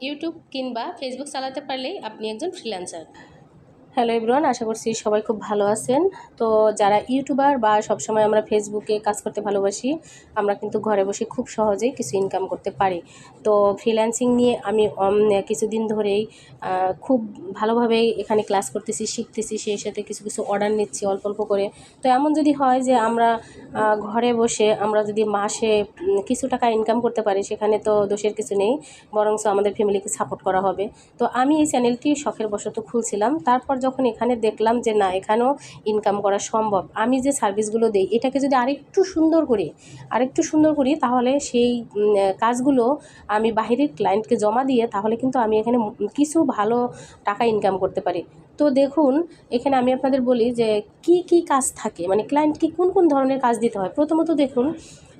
YouTube কিংবা Facebook চালাতে পারলেই আপনি একজন ফ্রিল্যান্সার হ্যালো এভরিওয়ান আশা করছি সবাই খুব ভালো আছেন। তো যারা ইউটিউবার বা সবসময় আমরা ফেসবুকে কাজ করতে ভালোবাসি, আমরা কিন্তু ঘরে বসে খুব সহজেই কিছু ইনকাম করতে পারি। তো ফ্রিল্যান্সিং নিয়ে আমি কিছুদিন ধরেই খুব ভালোভাবেই এখানে ক্লাস করতেছি, শিখতেছি, সেই সাথে কিছু কিছু অর্ডার নিচ্ছি, অল্প অল্প করে। তো এমন যদি হয় যে আমরা ঘরে বসে আমরা যদি মাসে কিছু টাকা ইনকাম করতে পারি, সেখানে তো দোষের কিছু নেই বরঞ্চ আমাদের ফ্যামিলিকে সাপোর্ট করা হবে। তো আমি এই চ্যানেলটি শখের বশত খুলছিলাম। তারপর যখন এখানে দেখলাম যে না, এখানেও ইনকাম করা সম্ভব, আমি যে সার্ভিসগুলো দিই, এটাকে যদি আরেকটু সুন্দর করি, আরেকটু সুন্দর করি, তাহলে সেই কাজগুলো আমি বাহিরের ক্লায়েন্টকে জমা দিয়ে, তাহলে কিন্তু আমি এখানে কিছু ভালো টাকা ইনকাম করতে পারি। তো দেখুন, এখানে আমি আপনাদের বলি যে, কি কি কাজ থাকে? মানে ক্লায়েন্টকে কোন কোন ধরনের কাজ দিতে হয়? প্রথমত দেখুন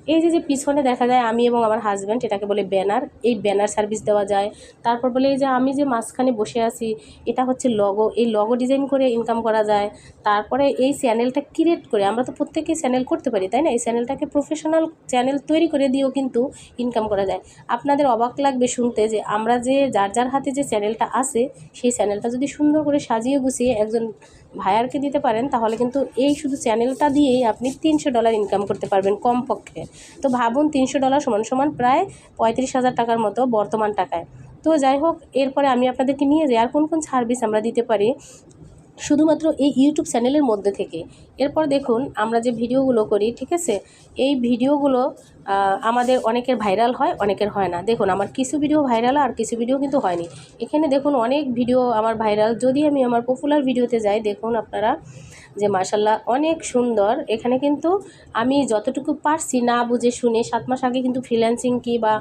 এই যে যে পিছনে দেখা যায় আমি এবং আমার হাজব্যান্ড এটাকে বলে ব্যানার এই ব্যানার সার্ভিস দেওয়া যায়। তারপর বলে এই যে, আমি যে মাঝখানে বসে আছি, এটা হচ্ছে লগো এই লগো ডিজাইন করে ইনকাম করা যায়। তারপরে এই চ্যানেলটা ক্রিয়েট করে, আমরা তো প্রত্যেকেই চ্যানেল করতে পারি, তাই না? এই চ্যানেলটাকে প্রফেশনাল চ্যানেল তৈরি করে দিয়েও কিন্তু ইনকাম করা যায়। আপনাদের অবাক লাগবে শুনতে যে, আমরা যে, যার যার হাতে যে চ্যানেলটা আছে, সেই চ্যানেলটা যদি সুন্দর করে সাজিয়ে গুছিয়ে একজন ভাইয়ারকে দিতে পারেন, তাহলে কিন্তু এই শুধু চ্যানেলটা দিয়েই আপনি তিনশো ডলার ইনকাম করতে পারবেন কমপক্ষে। তো ভাবুন, তিনশো ডলার সমান সমান প্রায় পঁয়ত্রিশ হাজার টাকার মতো বর্তমান টাকায়। তো যাই হোক, এরপরে আমি আপনাদেরকে নিয়ে যাই, আর কোন কোন সার্ভিস আমরা দিতে পারি। শুধুমাত্র এই ইউটিউব চ্যানেলের মধ্যে থেকে। এরপর দেখুন, আমরা যে ভিডিওগুলো করি, ঠিক আছে? এই ভিডিওগুলো আমাদের অনেকের ভাইরাল হয়, অনেকের হয় না। দেখুন, আমার কিছু ভিডিও ভাইরাল আর কিছু ভিডিও কিন্তু হয়নি। এখানে দেখুন, অনেক ভিডিও আমার ভাইরাল। যদি আমি আমার পপুলার ভিডিওতে যাই, দেখুন আপনারা যে মাসাল্লাহ অনেক সুন্দর। এখানে কিন্তু আমি যতটুকু পারছি না বুঝে শুনে, সাত মাস আগে কিন্তু ফ্রিল্যান্সিং কি বা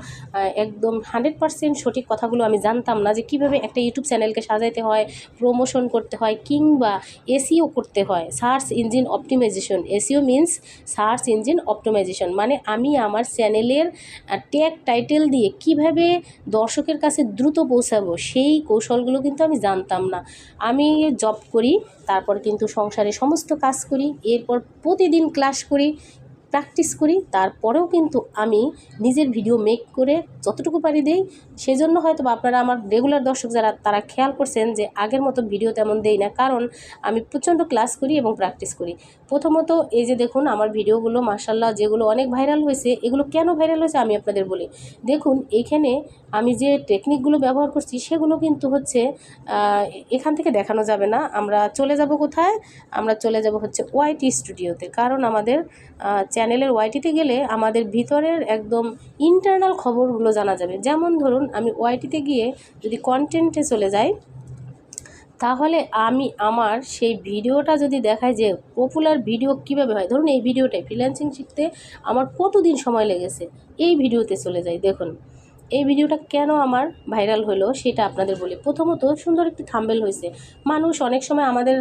একদম হান্ড্রেড পারসেন্ট সঠিক কথাগুলো আমি জানতাম না যে কীভাবে একটা ইউটিউব চ্যানেলকে সাজাইতে হয় প্রমোশন করতে হয় কিংবা এসিও করতে হয়। Search engine optimisation SEO means search engine optimisation মানে আমি আমার চ্যানেলের ট্যাগ টাইটেল দিয়ে কীভাবে দর্শকের কাছে দ্রুত পৌঁছাবো, সেই কৌশলগুলো কিন্তু আমি জানতাম না। আমি জব করি তারপর কিন্তু সংসারে সমস্ত কাজ করি এরপর প্রতিদিন ক্লাস করি প্র্যাকটিস করি, তারপরেও কিন্তু আমি নিজের ভিডিও মেক করে যতটুকু পারি দেই। সেজন্য হয়তো বা আপনারা আমার রেগুলার দর্শক যারা, তারা খেয়াল করছেন যে আগের মতো ভিডিও তেমন দেই না। কারণ আমি প্রচণ্ড ক্লাস করি এবং প্র্যাকটিস করি। প্রথমত এই যে দেখুন, আমার ভিডিওগুলো মার্শাল্লাহ যেগুলো অনেক ভাইরাল হয়েছে, এগুলো কেন ভাইরাল হয়েছে আমি আপনাদের বলি। দেখুন এইখানে আমি যে টেকনিকগুলো ব্যবহার করছি, সেগুলো কিন্তু হচ্ছে এখান থেকে দেখানো যাবে না। আমরা চলে যাব কোথায়? আমরা চলে যাব হচ্ছে ওয়াইটি স্টুডিওতে কারণ আমাদের চ্যানেলের ওয়াইটিতে গেলে আমাদের ভিতরের একদম ইন্টারনাল খবরগুলো জানা যাবে। যেমন ধরুন, আমি ওয়াইটিতে গিয়ে যদি কন্টেন্টে চলে যাই, তাহলে আমি আমার সেই ভিডিওটা যদি দেখায় যে পপুলার ভিডিও কীভাবে হয়, ধরুন এই ভিডিওটাই ফ্রিল্যান্সিং শিখতে আমার কতদিন সময় লেগেছে, এই ভিডিওতে চলে যাই। দেখুন এই ভিডিওটা কেন আমার ভাইরাল হলো সেটা আপনাদের বলি। প্রথমত সুন্দর একটি থাম্বেল হয়েছে। মানুষ অনেক সময় আমাদের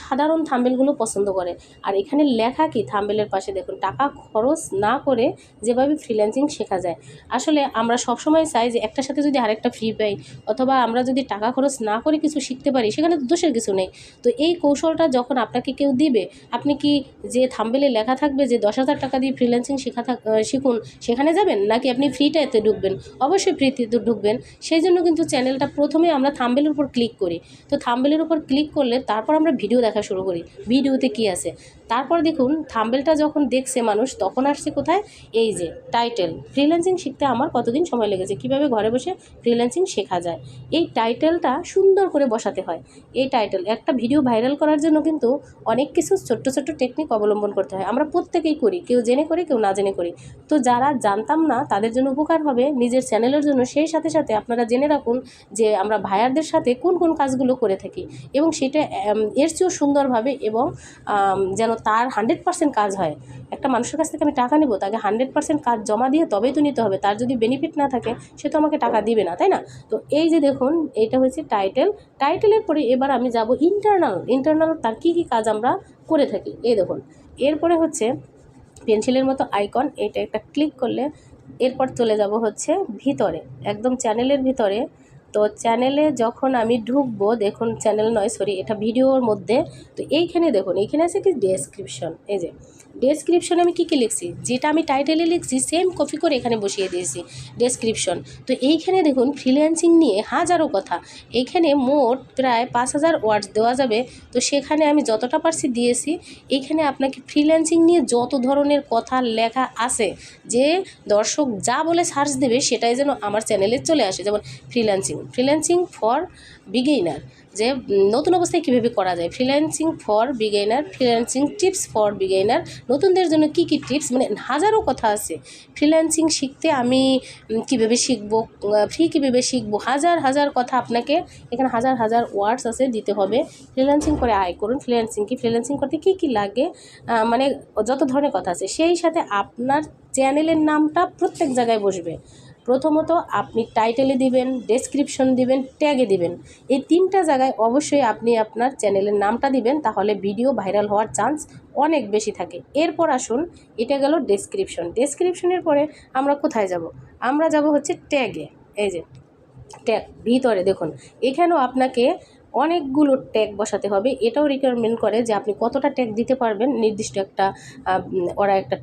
সাধারণ থাম্বেলগুলো পছন্দ করে। আর এখানে লেখা কি থাম্বেলের পাশে দেখুন, টাকা খরচ না করে যেভাবে ফ্রিল্যান্সিং শেখা যায়। আসলে আমরা সবসময় চাই যে একটার সাথে যদি আরেকটা ফ্রি পাই, অথবা আমরা যদি টাকা খরচ না করে কিছু শিখতে পারি, সেখানে তো দোষের কিছু নেই। তো এই কৌশলটা যখন আপনাকে কেউ দিবে, আপনি কি যে থাম্বেলে লেখা থাকবে যে দশ হাজার টাকা দিয়ে ফ্রিল্যান্সিং শেখা থাক শিখুন, সেখানে যাবেন? নাকি আপনি ফ্রিটাতে ঢুকবেন? অবশ্যই ফ্রিতে ঢুকবেন। সেই জন্য কিন্তু চ্যানেলটা প্রথমে আমরা থাম্বেলের উপর ক্লিক করি। তো থাম্বেলের উপর ক্লিক করলে তারপর আমরা ভিডিও দেখা শুরু করি। ভিডিওতে কি আছে? তারপর দেখুন, থাম্বেলটা যখন দেখছে মানুষ, তখন আসছে কোথায়? এই যে টাইটেল ফ্রিল্যান্সিং শিখতে আমার কতদিন সময় লেগেছে? কীভাবে ঘরে বসে ফ্রিল্যান্সিং শেখা যায়? এই টাইটেলটা সুন্দর করে বসাতে হয়। এই টাইটেল একটা ভিডিও ভাইরাল করার জন্য কিন্তু অনেক কিছু ছোট্ট ছোট্ট টেকনিক অবলম্বন করতে হয়। আমরা প্রত্যেকেই করি, কেউ জেনে করি, কেউ না জেনে করি। তো যারা জানতাম না, তাদের জন্য উপকার হবে নিজের চ্যানেলের জন্য সেই সাথে সাথে আপনারা জেনে রাখুন যে আমরা ভাইয়ারদের সাথে কোন কোন কাজগুলো করে থাকি এবং সেটা এর চেয়েও সুন্দরভাবে এবং যেন তার হান্ড্রেড পার্সেন্ট কাজ হয়। একটা মানুষের কাছ থেকে আমি টাকা নেব, তাকে হান্ড্রেড পার্সেন্ট কাজ জমা দিয়ে তবেই তো নিতে হবে, তার যদি বেনিফিট না থাকে সে তো আমাকে টাকা দিবে না, তাই না? তো এই যে দেখুন, এইটা হচ্ছে টাইটেল টাইটেলের পরে এবার আমি যাব ইন্টারনাল ইন্টারনাল তার কী কী কাজ আমরা করে থাকি? এই দেখুন, এরপরে হচ্ছে পেন্সিলের মতো আইকন এটা একটা ক্লিক করলে এরপর চলে যাব হচ্ছে ভিতরে একদম চ্যানেলের ভিতরে। তো চ্যানেলে যখন আমি ঢুকবো, দেখুন চ্যানেল নয় সরি এটা ভিডিওর মধ্যে, তো এইখানে দেখুন, এইখানে আছে কি ডেসক্রিপশন এই যে ডেসক্রিপশনে আমি কী কী লিখছি? যেটা আমি টাইটেলে লিখছি সেম কপি করে এখানে বসিয়ে দিয়েছি ডেসক্রিপশন তো এইখানে দেখুন ফ্রিল্যান্সিং নিয়ে হাজারো কথা, এইখানে মোট প্রায় পাঁচ হাজার ওয়ার্ডস দেওয়া যাবে, তো সেখানে আমি যতটা পারছি দিয়েছি, এইখানে আপনাকে ফ্রিল্যান্সিং নিয়ে যত ধরনের কথা লেখা আছে, যে দর্শক যা বলে সার্চ দেবে, সেটাই যেন আমার চ্যানেলে চলে আসে, যেমন ফ্রিল্যান্সিং ফ্রিল্যান্সিং ফর বিগেইনার যে নতুন অবস্থায় কীভাবে করা যায় freelancing for beginner freelancing tips for beginner নতুনদের জন্য কী কী টিপস মানে হাজারো কথা আছে। ফ্রিল্যান্সিং শিখতে আমি কীভাবে শিখব ফ্রি কীভাবে শিখব, হাজার হাজার কথা আপনাকে এখানে হাজার হাজার ওয়ার্ডস আছে দিতে হবে। ফ্রিল্যান্সিং করে আয় করুন ফ্রিল্যান্সিং কি ফ্রিল্যান্সিং করতে কী কী লাগে মানে যত ধরনের কথা আছে, সেই সাথে আপনার চ্যানেলের নামটা প্রত্যেক জায়গায় বসবে। প্রথমত আপনি টাইটেলে দিবেন ডেসক্রিপশন দিবেন ট্যাগে দিবেন। এই তিনটা জায়গায় অবশ্যই আপনি আপনার চ্যানেলের নামটা দিবেন, তাহলে ভিডিও ভাইরাল হওয়ার চান্স অনেক বেশি থাকে। এরপর আসুন, এটা গেল ডেসক্রিপশন ডেসক্রিপশনের পরে আমরা কোথায় যাব? আমরা যাব হচ্ছে ট্যাগে এই যে ট্যাগ ভিতরে দেখুন। এখানেও আপনাকে অনেকগুলো ট্যাগ বসাতে হবে। এটাও রিকোয়ারমেন্ট করে যে আপনি কতটা ট্যাগ দিতে পারবেন। নির্দিষ্ট একটা ওরা একটা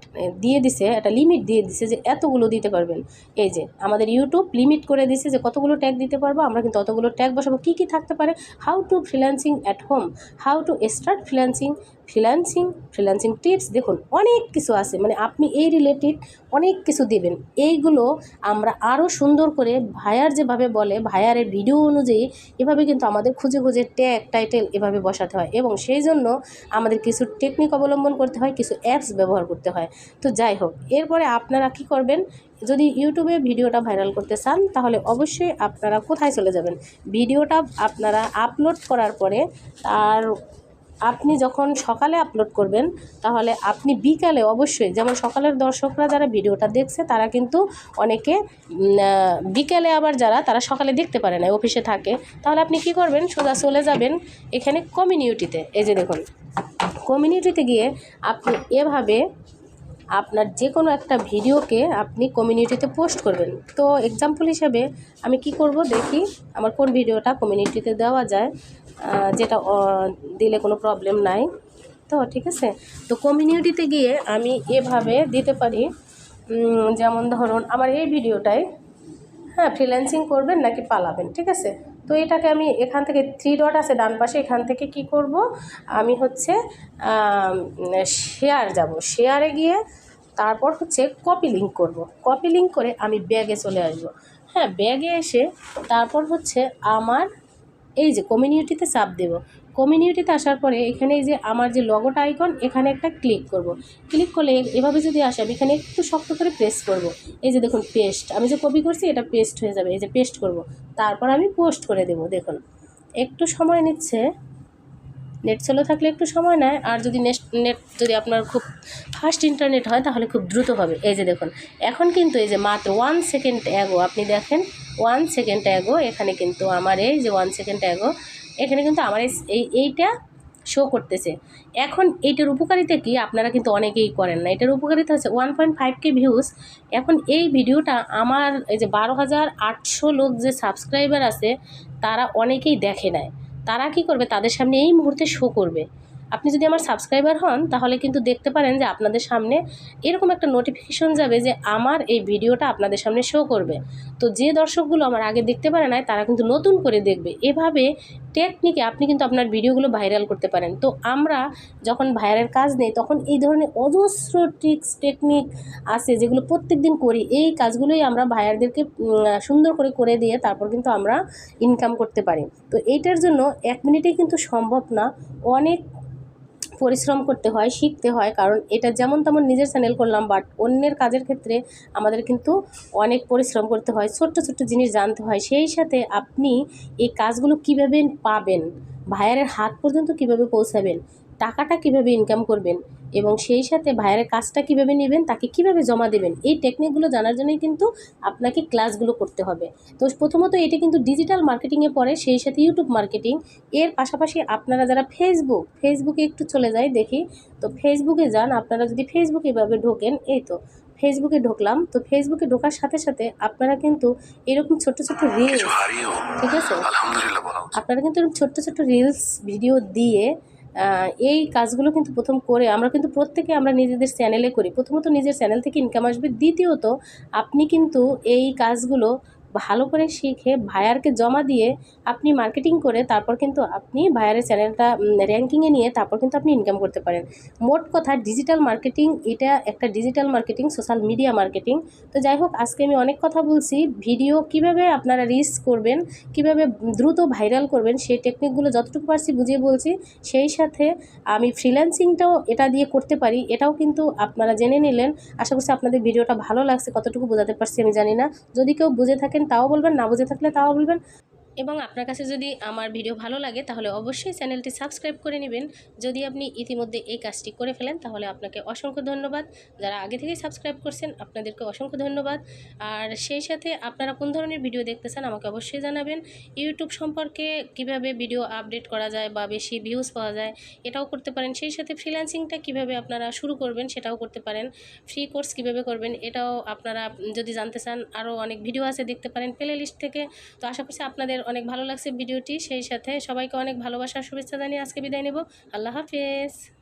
দিয়ে দিছে, একটা লিমিট দিয়ে দিছে যে এতগুলো দিতে পারবেন। এই যে, আমাদের ইউটিউব লিমিট করে দিছে যে কতগুলো ট্যাগ দিতে পারব। আমরা কিন্তু অতগুলো ট্যাগ বসাবো। কী কী থাকতে পারে? How to freelancing at home how to start freelancing freelancing freelancing tips দেখুন, অনেক কিছু আছে। মানে আপনি এই রিলেটেড অনেক কিছু দেবেন। এইগুলো আমরা আরও সুন্দর করে ভায়ার যেভাবে বলে ভায়ারের ভিডিও অনুযায়ী এভাবে কিন্তু আমাদের খুঁজে খুঁজে ট্যাগ টাইটেল এভাবে বসাতে হয় এবং সেই জন্য আমাদের কিছু টেকনিক অবলম্বন করতে হয়, কিছু অ্যাপস ব্যবহার করতে হয়। তো যাই হোক, এরপরে আপনারা কী করবেন? যদি ইউটিউবে ভিডিওটা ভাইরাল করতে চান, তাহলে অবশ্যই আপনারা কোথায় চলে যাবেন? ভিডিওটা আপনারা আপলোড করার পরে তার আপনি যখন সকালে আপলোড করবেন, তাহলে আপনি বিকালে অবশ্যই, যেমন সকালের দর্শকরা যারা ভিডিওটা দেখছে, তারা কিন্তু অনেকে বিকালে আবার যারা, তারা সকালে দেখতে পারে না, অফিসে থাকে। তাহলে আপনি কি করবেন? সোজা চলে যাবেন এখানে কমিউনিটিতে এই যে দেখুন কমিউনিটিতে গিয়ে আপনি এভাবে আপনার যে কোনো একটা ভিডিওকে আপনি কমিউনিটিতে পোস্ট করবেন। তো এক্সাম্পল হিসেবে আমি কি করব দেখি, আমার কোন ভিডিওটা কমিউনিটিতে দেওয়া যায় যেটা দিলে কোনো প্রবলেম নাই। তো ঠিক আছে? তো কমিউনিটিতে গিয়ে আমি এভাবে দিতে পারি যেমন ধরুন আমার এই ভিডিওটায় হ্যাঁ ফ্রিল্যান্সিং করবেন নাকি পালাবেন, ঠিক আছে? তো এটাকে আমি এখান থেকে থ্রি ডট আছে ডান পাশে, এখান থেকে কি করব? আমি হচ্ছে শেয়ার যাব। শেয়ারে গিয়ে তারপর হচ্ছে কপি লিঙ্ক করব। কপি লিঙ্ক করে আমি ব্যাগে চলে আসব। হ্যাঁ ব্যাগে এসে তারপর হচ্ছে আমার এই যে কমিউনিটিতে চাপ দেব। কমিউনিটিতে আসার পরে এখানে যে আমার যে লগোটা আইকন এখানে একটা ক্লিক করব। ক্লিক করলে এভাবে যদি আসে, আমি এখানে একটু শক্ত করে প্রেস করব। এই যে দেখুন পেস্ট আমি যে কপি করছি, এটা পেস্ট হয়ে যাবে। এই যে পেস্ট করব। তারপর আমি পোস্ট করে দেব, দেখুন। একটু সময় নিচ্ছে। নেট স্লো থাকলে একটু সময় নেয়। আর যদি নেট নেট যদি আপনার খুব ফাস্ট ইন্টারনেট হয়, তাহলে খুব দ্রুত হবে। এই যে দেখুন, এখন কিন্তু এই যে মাত্র ওয়ান সেকেন্ড অ্যাগো আপনি দেখেন ওয়ান সেকেন্ড অ্যাগো এখানে কিন্তু আমার এই যে ওয়ান সেকেন্ড অ্যাগো এখানে কিন্তু আমার এই এই এইটা শো করতেছে। এখন এইটার উপকারিতা কি? আপনারা কিন্তু অনেকেই করেন না। এটার উপকারিতা হচ্ছে one point five K views এখন এই ভিডিওটা আমার এই যে বারো হাজার আটশো লোক যে সাবস্ক্রাইবার আছে, তারা অনেকেই দেখে নেয়। তারা কি করবে? তাদের সামনে এই মুহূর্তে শো করবে। আপনি যদি আমার সাবস্ক্রাইবার হন, তাহলে কিন্তু দেখতে পারেন যে আপনাদের সামনে এরকম একটা নোটিফিকেশন যাবে যে আমার এই ভিডিওটা আপনাদের সামনে শো করবে। তো যে দর্শকগুলো আমার আগে দেখতে পারে না তারা কিন্তু নতুন করে দেখবে। এভাবে টেকনিকে আপনি কিন্তু আপনার ভিডিওগুলো ভাইরাল করতে পারেন। তো আমরা যখন ভাইরালের কাজ নেই, তখন এই ধরনের অজস্র ট্রিক্স টেকনিক আছে যেগুলো প্রত্যেক দিন করি। এই কাজগুলোই আমরা ভাইয়ারদেরকে সুন্দর করে করে দিয়ে তারপর কিন্তু আমরা ইনকাম করতে পারি। তো এইটার জন্য এক মিনিটেই কিন্তু সম্ভব না। অনেক পরিশ্রম করতে হয়, শিখতে হয়, কারণ এটা যেমন তেমন নিজের চ্যানেল করলাম বাট অন্যের কাজের ক্ষেত্রে আমাদের কিন্তু অনেক পরিশ্রম করতে হয়, ছোট্ট ছোট্ট জিনিস জানতে হয়। সেই সাথে আপনি এই কাজগুলো কীভাবে পাবেন ভাইয়ারের হাত পর্যন্ত কীভাবে পৌঁছাবেন টাকাটা কীভাবে ইনকাম করবেন এবং সেই সাথে ভাইয়ের কাজটা কীভাবে নেবেন তাকে কীভাবে জমা দেবেন এই টেকনিকগুলো জানার জন্যই কিন্তু আপনাকে ক্লাসগুলো করতে হবে। তো প্রথমত এটা কিন্তু ডিজিটাল মার্কেটিংয়ে পড়ে সেই সাথে ইউটিউব মার্কেটিং এর পাশাপাশি আপনারা যারা ফেসবুক ফেসবুকে একটু চলে যায় দেখি। তো ফেসবুকে যান আপনারা যদি ফেসবুকে এভাবে ঢোকেন এই তো ফেসবুকে ঢুকলাম। তো ফেসবুকে ঢোকার সাথে সাথে আপনারা কিন্তু এরকম ছোট ছোট রিলস ঠিক আছে? আপনারা কিন্তু এরকম ছোট্ট ছোট্ট রিলস ভিডিও দিয়ে এই কাজগুলো কিন্তু প্রথম করে আমরা কিন্তু প্রত্যেকে আমরা নিজেদের চ্যানেলে করি। প্রথমত নিজের চ্যানেল থেকে ইনকাম আসবে। দ্বিতীয়ত, আপনি কিন্তু এই কাজগুলো ভালো করে শিখে ভায়ারকে জমা দিয়ে আপনি মার্কেটিং করে তারপর কিন্তু আপনি ভায়ারের চ্যানেলটা র্যাঙ্কিংয়ে নিয়ে তারপর কিন্তু আপনি ইনকাম করতে পারেন। মোট কথা ডিজিটাল মার্কেটিং এটা একটা digital marketing social media marketing তো যাই হোক, আজকে আমি অনেক কথা বলছি। ভিডিও কীভাবে আপনারা রিচ করবেন, কীভাবে দ্রুত ভাইরাল করবেন, সেই টেকনিকগুলো যতটুকু পারছি বুঝিয়ে বলছি। সেই সাথে আমি ফ্রিল্যান্সিংটাও এটা দিয়ে করতে পারি। এটাও কিন্তু আপনারা জেনে নিলেন। আশা করছি আপনাদের ভিডিওটা ভালো লাগছে। কতটুকু বোঝাতে পারছি আমি জানি না। যদি কেউ বুঝে থাকেন তাও বলবেন না বুঝে থাকলে তাও বলবেন। এবং আপনার কাছে যদি আমার ভিডিও ভালো লাগে, তাহলে অবশ্যই চ্যানেলটি সাবস্ক্রাইব করে নেবেন। যদি আপনি ইতিমধ্যে এই কাজটি করে ফেলেন, তাহলে আপনাকে অসংখ্য ধন্যবাদ। যারা আগে থেকেই সাবস্ক্রাইব করছেন, আপনাদেরকে অসংখ্য ধন্যবাদ। আর সেই সাথে আপনারা কোন ধরনের ভিডিও দেখতে চান, আমাকে অবশ্যই জানাবেন। ইউটিউব সম্পর্কে কীভাবে ভিডিও আপডেট করা যায় বা বেশি ভিউজ পাওয়া যায়, এটাও করতে পারেন। সেই সাথে ফ্রিল্যান্সিংটা কীভাবে আপনারা শুরু করবেন, সেটাও করতে পারেন। ফ্রি কোর্স কীভাবে করবেন, এটাও আপনারা যদি জানতে চান, আরও অনেক ভিডিও আছে দেখতে পারেন প্লে লিস্ট থেকে। তো আশা করছি আপনাদের অনেক ভালো লাগছে ভিডিওটি, সেই সাথে সবাইকে অনেক ভালোবাসার শুভেচ্ছা জানিয়ে আজকে বিদায় নেব। আল্লাহ হাফেজ।